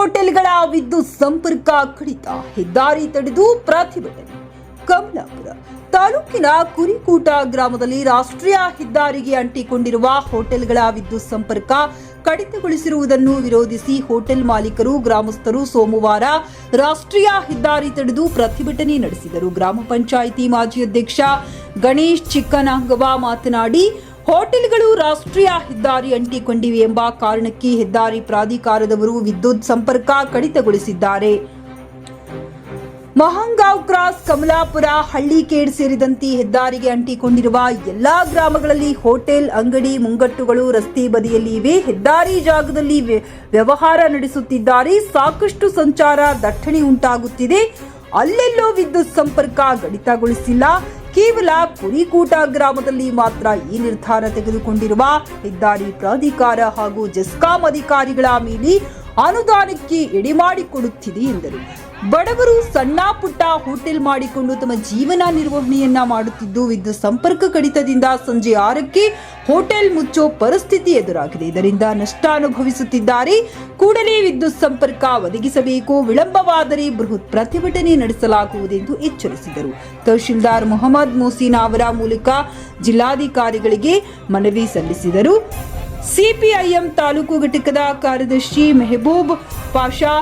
ಹೋಟೆಲ್ಗಳ ವಿದ್ಯುತ್ ಸಂಪರ್ಕ ಕಡಿತ. ಹೆದ್ದಾರಿ ತಡೆದು ಪ್ರತಿಭಟನೆ. ಕಮಲಾಪುರ ತಾಲೂಕಿನ ಕುರಿಕೂಟ ಗ್ರಾಮದಲ್ಲಿ ರಾಷ್ಟ್ರೀಯ ಹೆದ್ದಾರಿಗೆ ಅಂಟಿಕೊಂಡಿರುವ ಹೋಟೆಲ್ಗಳ ವಿದ್ಯುತ್ ಸಂಪರ್ಕ ಕಡಿತಗೊಳಿಸಿರುವುದನ್ನು ವಿರೋಧಿಸಿ ಹೋಟೆಲ್ ಮಾಲೀಕರು ಗ್ರಾಮಸ್ಥರು ಸೋಮವಾರ ರಾಷ್ಟ್ರೀಯ ಹೆದ್ದಾರಿ ತಡೆದು ಪ್ರತಿಭಟನೆ ನಡೆಸಿದರು. ಗ್ರಾಮ ಪಂಚಾಯಿತಿ ಮಾಜಿ ಅಧ್ಯಕ್ಷ ಗಣೇಶ್ ಚಿಕ್ಕನಾಂಗವ ಮಾತನಾಡಿ ಹೋಟೆಲ್ಗಳು ರಾಷ್ಟ್ರೀಯ ಹೆದ್ದಾರಿ ಅಂಟಿಕೊಂಡಿವೆ ಎಂಬ ಕಾರಣಕ್ಕೆ ಹೆದ್ದಾರಿ ಪ್ರಾಧಿಕಾರದವರು ವಿದ್ಯುತ್ ಸಂಪರ್ಕ ಕಡಿತಗೊಳಿಸಿದ್ದಾರೆ. ಮಹಂಗಾವ್ ಕ್ರಾಸ್ ಕಮಲಾಪುರ, ಹಳ್ಳಿಕೇಡ್ ಸೇರಿದಂತೆ ಹೆದ್ದಾರಿಗೆ ಅಂಟಿಕೊಂಡಿರುವ ಎಲ್ಲಾ ಗ್ರಾಮಗಳಲ್ಲಿ ಹೋಟೆಲ್, ಅಂಗಡಿ, ಮುಂಗಟ್ಟುಗಳು ರಸ್ತೆ ಬದಿಯಲ್ಲಿ ಇವೆ. ಹೆದ್ದಾರಿ ಜಾಗದಲ್ಲಿ ವ್ಯ- ವ್ಯವಹಾರ ನಡೆಸುತ್ತಿದ್ದಾರೆ. ಸಾಕಷ್ಟು ಸಂಚಾರ ದಟ್ಟಣೆ ಉಂಟಾಗುತ್ತಿದೆ. ಅಲ್ಲೆಲ್ಲೋ ವಿದ್ಯುತ್ ಸಂಪರ್ಕ ಕಡಿತಗೊಳಿಸಿಲ್ಲ ಕೇವಲ ಕುರಿಕೂಟ ಗ್ರಾಮದಲ್ಲಿ ಮಾತ್ರ ಈ ನಿರ್ಧಾರ ತೆಗೆದುಕೊಂಡಿರುವ ಹೆದ್ದಾರಿ ಪ್ರಾಧಿಕಾರ ಹಾಗೂ ಜೆಸ್ಕಾಂ ಅಧಿಕಾರಿಗಳ ಮೇಲೆ ಅನುದಾನಕ್ಕೆ ಎಡೆಮಾಡಿಕೊಡುತ್ತಿದೆ ಎಂದರು. ಬಡವರು ಸಣ್ಣ ಪುಟ್ಟ ಹೋಟೆಲ್ ಮಾಡಿಕೊಂಡು ತಮ್ಮ ಜೀವನ ನಿರ್ವಹಣೆಯನ್ನ ಮಾಡುತ್ತಿದ್ದು, ವಿದ್ಯುತ್ ಸಂಪರ್ಕ ಕಡಿತದಿಂದ ಸಂಜೆ ಆರಕ್ಕೆ ಹೋಟೆಲ್ ಮುಚ್ಚೋ ಪರಿಸ್ಥಿತಿ ಎದುರಾಗಿದೆ. ಇದರಿಂದ ನಷ್ಟ ಅನುಭವಿಸುತ್ತಿದ್ದಾರೆ. ಕೂಡಲೇ ವಿದ್ಯುತ್ ಸಂಪರ್ಕ ಒದಗಿಸಬೇಕು. ವಿಳಂಬವಾದರೆ ಬೃಹತ್ ಪ್ರತಿಭಟನೆ ನಡೆಸಲಾಗುವುದೆಂದು ಎಚ್ಚರಿಸಿದರು. ತಹಶೀಲ್ದಾರ್ ಮೊಹಮ್ಮದ್ ಮೂಸೀನ್ ಅವರ ಮೂಲಕ ಜಿಲ್ಲಾಧಿಕಾರಿಗಳಿಗೆ ಮನವಿ ಸಲ್ಲಿಸಿದರು. ಸಿಪಿಐಎಂ ತಾಲೂಕು ಘಟಕದ ಕಾರ್ಯದರ್ಶಿ ಮೆಹಬೂಬ್ ಪಾಷಾ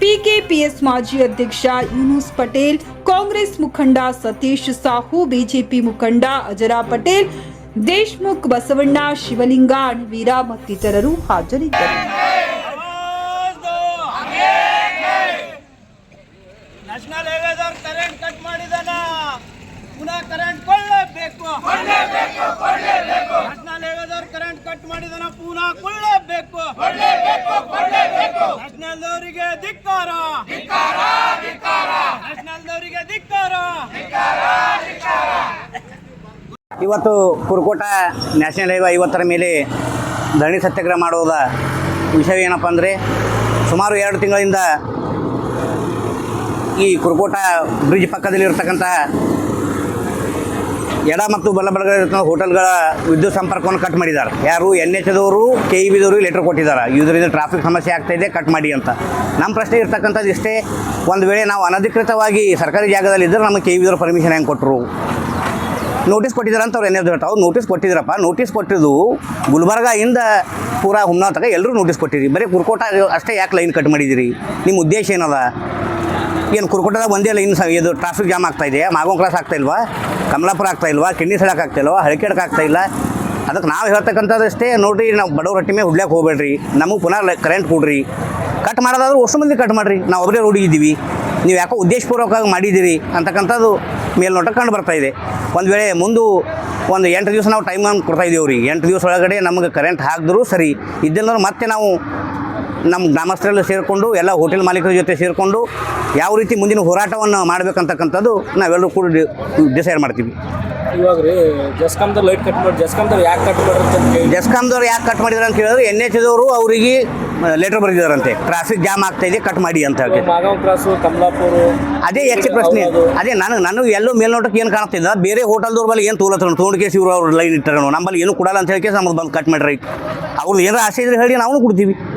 ಪಿಕೆಪಿಎಸ್ ಮಾಜಿ ಅಧ್ಯಕ್ಷ ಯೂನುಸ್ ಪಟೇಲ್ ಕಾಂಗ್ರೆಸ್ ಮುಖಂಡ ಸತೀಶ್ ಸಾಹು ಬಿಜೆಪಿ ಮುಖಂಡ ಅಜರಾ ಪಟೇಲ್ ದೇಶ್ಮುಖ್ ಬಸವಣ್ಣ ಶಿವಲಿಂಗ ಅಣ್ವೀರ ಮತ್ತಿತರರು ಹಾಜರಿದ್ದರು. ಕರೆಂಟ್ ಕಟ್ ಮಾಡಿದಾನ? ಪುನಃ ಕರೆಂಟ್ ಕೊಳ್ಳಬೇಕು ಕಟ್ ಮಾಡಿದನ ಪುನಃ ಕೊಳ್ಳೇಬೇಕು ನ್ಯಾಷನಲ್ದವರಿಗೆ ಧಿಕ್ಕಾರ. ನ್ಯಾಷನಲ್ದವರಿಗೆ ಧಿಕ್ಕಾರ. ಇವತ್ತು ಕುರುಕೋಟ ನ್ಯಾಷನಲ್ ಹೈವೇ ಐವತ್ತರ ಮೇಲೆ ಧರಣಿ ಸತ್ಯಾಗ್ರಹ ಮಾಡುವುದ ವಿಷಯ ಏನಪ್ಪ ಅಂದರೆ ಸುಮಾರು ಎರಡು ತಿಂಗಳಿಂದ ಈ ಕುರುಕೋಟ ಬ್ರಿಡ್ಜ್ ಪಕ್ಕದಲ್ಲಿರ್ತಕ್ಕಂಥ ಎಡ ಮತ್ತು ಬಲ ಬಲಗಳಿರ್ತಕ್ಕಂಥ ಹೋಟೆಲ್ಗಳ ವಿದ್ಯುತ್ ಸಂಪರ್ಕವನ್ನು ಕಟ್ ಮಾಡಿದ್ದಾರೆ. ಯಾರು ಎನ್ ಎಚ್ ದವರು ಕೆ ಇ ಬಿದವರು ಲೆಟರ್ ಕೊಟ್ಟಿದ್ದಾರೆ. ಇದರಿಂದ ಟ್ರಾಫಿಕ್ ಸಮಸ್ಯೆ ಆಗ್ತಾ ಇದೆ, ಕಟ್ ಮಾಡಿ ಅಂತ. ನಮ್ಮ ಪ್ರಶ್ನೆ ಇರ್ತಕ್ಕಂಥದ್ದು ಇಷ್ಟೇ, ಒಂದು ವೇಳೆ ನಾವು ಅನಧಿಕೃತವಾಗಿ ಸರ್ಕಾರಿ ಜಾಗದಲ್ಲಿ ಇದ್ದರೆ ನಮಗೆ ಕೆ ಇ ಬಿದವರು ಪರ್ಮಿಷನ್ ಹೆಂಗೆ ಕೊಟ್ಟರು ನೋಟಿಸ್ ಕೊಟ್ಟಿದ್ದಾರೆ ಅಂತ ಅವ್ರು ಏನೇ ಹೇಳ್ತಾರೆ ನೋಟಿಸ್ ಕೊಟ್ಟಿದ್ರಪ್ಪ ನೋಟಿಸ್ ಕೊಟ್ಟಿದ್ದು ಗುಲ್ಬರ್ಗಾಯಿಂದ ಪೂರಾ ಹುಮ್ನಾ ಎಲ್ಲರೂ ನೋಟಿಸ್ ಕೊಟ್ಟಿರಿ. ಬರೀ ಕುರ್ಕೋಟ ಅಷ್ಟೇ ಯಾಕೆ ಲೈನ್ ಕಟ್ ಮಾಡಿದಿರಿ? ನಿಮ್ಮ ಉದ್ದೇಶ ಏನದ? ಏನು ಕುರ್ಕೋಟದಾಗ ಒಂದೇ ಲೈನ್ ಇದು ಟ್ರಾಫಿಕ್ ಜಾಮ್ ಆಗ್ತಾ ಇದೆ. ಮಾಗೋನ್ ಕ್ರಾಸ್ ಆಗ್ತಾ ಇಲ್ವಾ? ಕಮಲಾಪುರ ಆಗ್ತಾ ಇಲ್ವಾ? ಕಿಡ್ನಿ ಸಡಕ್ ಆಗ್ತಾ ಇಲ್ವಾ? ಹಳಕೆಡಕ್ಕೆ ಆಗ್ತಾ ಇಲ್ಲ? ಅದಕ್ಕೆ ನಾವು ಹೇಳ್ತಕ್ಕಂಥದ್ದಷ್ಟೇ, ನೋಡ್ರಿ, ನಾವು ಬಡವ್ರ ರೊಟ್ಟಿ ಮೇಲೆ ಹುಡ್ಲಕ್ಕೆ ಹೋಗ್ಬೇಡ್ರಿ. ನಮಗೆ ಪುನಃ ಕರೆಂಟ್ ಕೊಡ್ರಿ. ಕಟ್ ಮಾಡೋದಾದ್ರೆ ಹೊಸ ಮಂದಿ ಕಟ್ ಮಾಡಿರಿ. ನಾವು ಒಬ್ಬರೇ ರೂಢಿಗಿದ್ದೀವಿ ನೀವು ಯಾಕೋ ಉದ್ದೇಶಪೂರ್ವಕವಾಗಿ ಮಾಡಿದ್ದೀರಿ ಅಂತಕ್ಕಂಥದ್ದು ಮೇಲ್ನೋಟ ಕಂಡು ಬರ್ತಾ ಇದೆ. ಒಂದು ವೇಳೆ ಮುಂದೆ ಒಂದು ಎಂಟು ದಿವಸ ನಾವು ಟೈಮ್ ಕೊಡ್ತಾ ಇದ್ದೀವಿ ಅವ್ರಿಗೆ. ಎಂಟು ದಿವಸ ಒಳಗಡೆ ನಮಗೆ ಕರೆಂಟ್ ಹಾಕಿದ್ರೂ ಸರಿ. ಇದ್ದಿಲ್ಲ ಮತ್ತೆ ನಾವು ನಮ್ಮ ಗ್ರಾಮಸ್ಥರೆಲ್ಲ ಸೇರಿಕೊಂಡು ಎಲ್ಲ ಹೋಟೆಲ್ ಮಾಲೀಕರ ಜೊತೆ ಸೇರಿಕೊಂಡು ಯಾವ ರೀತಿ ಮುಂದಿನ ಹೋರಾಟವನ್ನು ಮಾಡಬೇಕಂತಕ್ಕಂಥದ್ದು ನಾವೆಲ್ಲರೂ ಕೂಡ ಡಿಸೈಡ್ ಮಾಡ್ತೀವಿ. ಇವಾಗ ರೀ ಜಸ್ಕಾಮ್ದ ಲೈಟ್ ಕಟ್ ಮಾಡಿ ಜಸ್ಕಾಮ್ದವ್ರು ಯಾಕೆ ಕಟ್ ಮಾಡಿದ್ರೆ ಜಸ್ಕಾಮ್ದವ್ರು ಯಾಕೆ ಕಟ್ ಮಾಡಿದ್ರು ಅಂತ ಹೇಳಿದ್ರೆ ಎನ್ ಎಚ್ ದವರು ಅವರಿಗೆ ಲೆಟರ್ ಬರೆದಿದ್ದಾರಂತೆ. ಟ್ರಾಫಿಕ್ ಜಾಮ್ ಆಗ್ತಾ ಇದೆ ಕಟ್ ಮಾಡಿ ಅಂತ ಹೇಳಿ ಕ್ರಾಸು ಕಮಲಾಪುರ ಅದೇ ಹೆಚ್ಚು ಪ್ರಶ್ನೆ. ಅದೇ ನನಗೆ ನನಗೆ ಎಲ್ಲೋ ಮೇಲ್ನೋಟಕ್ಕೆ ಏನು ಕಾಣ್ತಿದ್ದ ಬೇರೆ ಹೋಟೆಲ್ದವ್ರ ಬಳಿ ಏನು ತೋಲತ್ರ ತೊಗೊಂಡು ಇವರು ಅವ್ರು ಲೈನ್ ಇಟ್ಟಾರ ನಮ್ಮಲ್ಲಿ ಏನು ಕೊಡಲ್ಲ ಅಂತ ಹೇಳಿ ನಮ್ಮದು ಬಂದು ಕಟ್ ಮಾಡ್ರಿ. ಅವ್ರದ್ದು ಏನಾರ ಆಸೆ ಇದ್ರೆ ಹೇಳಿ ನಾವು ಕೊಡ್ತೀವಿ.